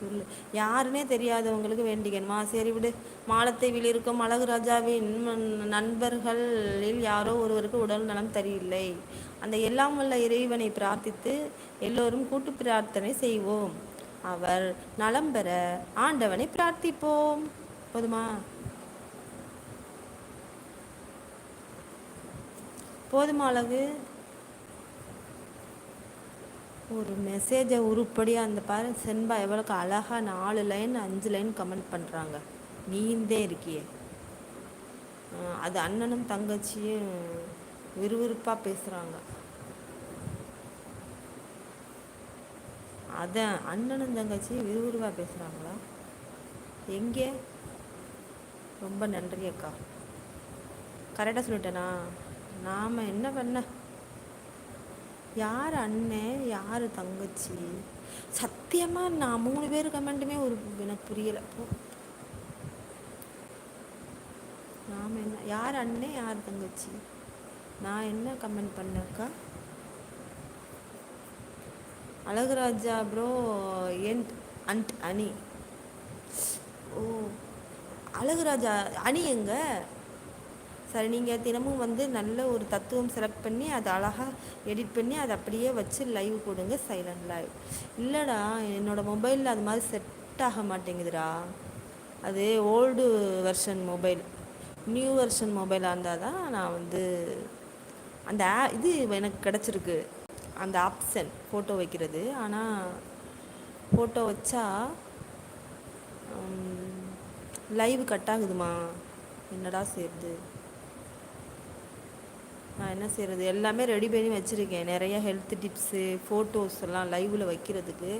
சொல்லு. யாருன்னே தெரியாதவங்களுக்கு வேண்டிக்கணுமா. சரி விடு. மாலத்தீவில் இருக்கும் அழகு ராஜாவின் நண்பர்களில் யாரோ ஒருவருக்கு உடல் நலம் சரியில்லை. அந்த எல்லாம் வல்ல இறைவனை பிரார்த்தித்து எல்லோரும் கூட்டு பிரார்த்தனை செய்வோம். அவர் நலம் பெற ஆண்டவனை பிரார்த்திப்போம். போதுமா? போதுமா அழகு? ஒரு மெசேஜை உருப்படியாக அந்த பாரு சென்பா எவ்வளோக்கு அழகாக நாலு லைன் அஞ்சு லைன் கமெண்ட் பண்ணுறாங்க நீந்தே இருக்கியே. அது அண்ணனும் தங்கச்சியும் விறுவிறுப்பாக பேசுகிறாங்க அதான் அண்ணனும் தங்கச்சியும் விறுவிறுவாக பேசுகிறாங்களா எங்கே? ரொம்ப நன்றி அக்கா. கரெக்டாக சொல்லிட்டேனா? நாம் என்ன பண்ண? யார் அண்ணன் யார் தங்கச்சி? சத்தியமாக நான் மூணு பேர் கமெண்ட்டுமே ஒரு எனக்கு புரியலை. போ. நாம் என்ன யார் அண்ணன் யார் தங்கச்சி? நான் என்ன கமெண்ட் பண்ணக்கா அழகுராஜா ப்ரோ என் அண்ட் அணி ஓ அழகுராஜா அணி எங்கே? சரி நீங்கள் தினமும் வந்து நல்ல ஒரு தத்துவம் செலக்ட் பண்ணி அதை அழகாக எடிட் பண்ணி அதை அப்படியே வச்சு லைவ் கொடுங்க சைலண்ட் லைவ் இல்லைடா என்னோடய மொபைலில் அது மாதிரி செட் ஆக மாட்டேங்குதுடா. அது old version mobile new version மொபைலாக இருந்தால் தான் நான் வந்து அந்த ஆ இது எனக்கு கிடச்சிருக்கு. அந்த ஆப்ஷன் ஃபோட்டோ வைக்கிறது. ஆனால் ஃபோட்டோ வச்சா லைவ் கட் ஆகுதுமா? என்னடா செய்யுது நான் என்ன செய்கிறது எல்லாமே ரெடி பண்ணி வச்சுருக்கேன். நிறைய ஹெல்த் டிப்ஸு ஃபோட்டோஸ் எல்லாம் லைவில் வைக்கிறதுக்கு.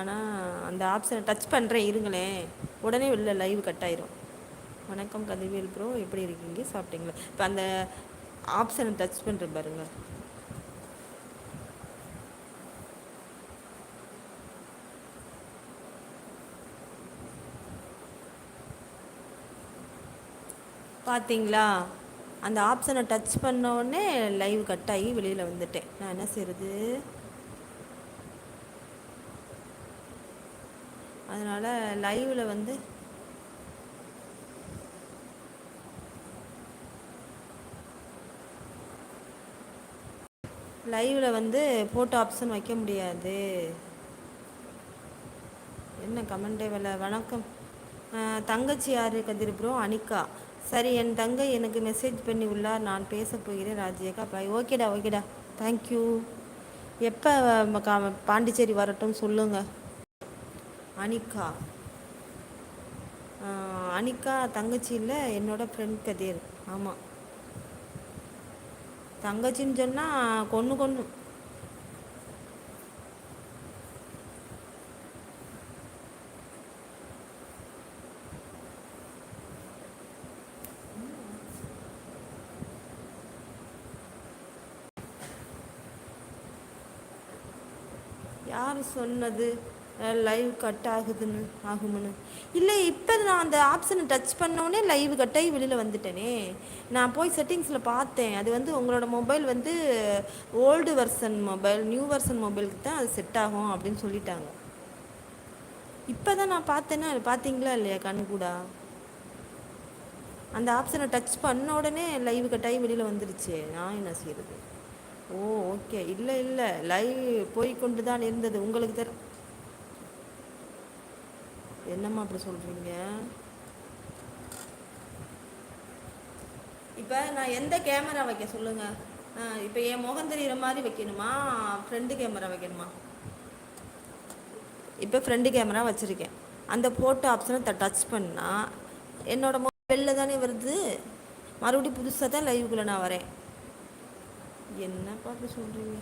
ஆனால் அந்த ஆப்ஷனை டச் பண்ணுறேன் இருங்களேன். உடனே வெளில லைவ் கட் ஆயிரும். வணக்கம் கதிர்வேல் ப்ரோ எப்படி இருக்கீங்க? சாப்பிட்டீங்களா? இப்போ அந்த ஆப்ஷனை டச் பண்ணுறேன் பாருங்கள் பார்த்தீங்களா அந்த ஆப்ஷனை டச் பண்ண உடனே லைவ் கட் ஆகி வெளியில் வந்துட்டேன். நான் என்ன செய்கிறது அதனால் லைவில் வந்து லைவில் வந்து ஃபோட்டோ ஆப்ஷன் வைக்க முடியாது. என்ன கமெண்டே வேலை? வணக்கம். அஹ், தங்கச்சி யார்? கதிர் ப்ரோ அனிகா. சரி என் தங்கை எனக்கு மெசேஜ் பண்ணி உள்ளார் நான் பேச போகிறேன் ராஜேகா. பாய் ஓகேடா ஓகேடா. தேங்க்யூ எப்போ பாண்டிச்சேரி வரட்டும் சொல்லுங்க. அனிகா. அனிகா தங்கச்சி இல்லை என்னோட ஃப்ரெண்ட் கதிர். ஆமாம் தங்கச்சின்னு சொன்னால் கொன்று கொன்று யார் சொன்னது? லைவ் கட் ஆகுதுன்னு ஆகும்னு. இல்லை இப்போ நான் அந்த ஆப்ஷனை டச் பண்ணோடனே லைவ் கட்டாகி வெளியில் வந்துட்டேனே. நான் போய் செட்டிங்ஸில் பார்த்தேன். அது வந்து உங்களோட மொபைல் வந்து old version mobile new version மொபைலுக்கு தான் அது செட் ஆகும் அப்படின்னு சொல்லிட்டாங்க. இப்போ தான் நான் பார்த்தேன்னா அது பார்த்தீங்களா இல்லையா கண்கூடா? அந்த ஆப்ஷனை டச் பண்ண உடனே லைவ் கட்டாகி வெளியில் வந்துருச்சு. நான் என்ன செய்யறது? ஓ ஓகே. இல்லை இல்லை. லைவ் போய்கொண்டு தான் இருந்தது. உங்களுக்கு தர என்னம்மா அப்படி சொல்கிறீங்க இப்போ நான் எந்த கேமரா வைக்க சொல்லுங்கள் இப்போ என் முகம் தெரிகிற மாதிரி வைக்கணுமா? ஃப்ரண்ட் கேமரா வைக்கணுமா? இப்போ ஃப்ரண்ட் கேமரா வச்சுருக்கேன். அந்த ஃபோட்டோ ஆப்ஷனை டச் பண்ணால் என்னோடய மொபைலில் தானே வருது. மறுபடியும் புதுசாக தான் லைவுக்குள்ளே நான் வரேன். என்னப்பா அப்படி சொல்கிறீங்க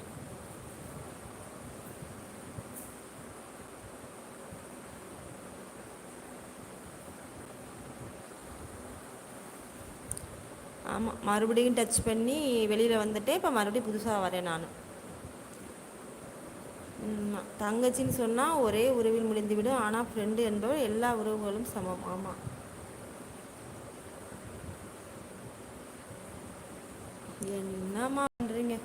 ஆமாம் மறுபடியும் டச் பண்ணி வெளியில் வந்துட்டேன் இப்போ மறுபடியும் புதுசாக வரேன் நான். தங்கச்சின்னு சொன்னால் ஒரே உறவில் முடிந்துவிடும் ஆனால் ஃப்ரெண்டு என்பவர் எல்லா உறவுகளும் சமம். ஆமாம் என்னம்மா? பண்ணுறீங்க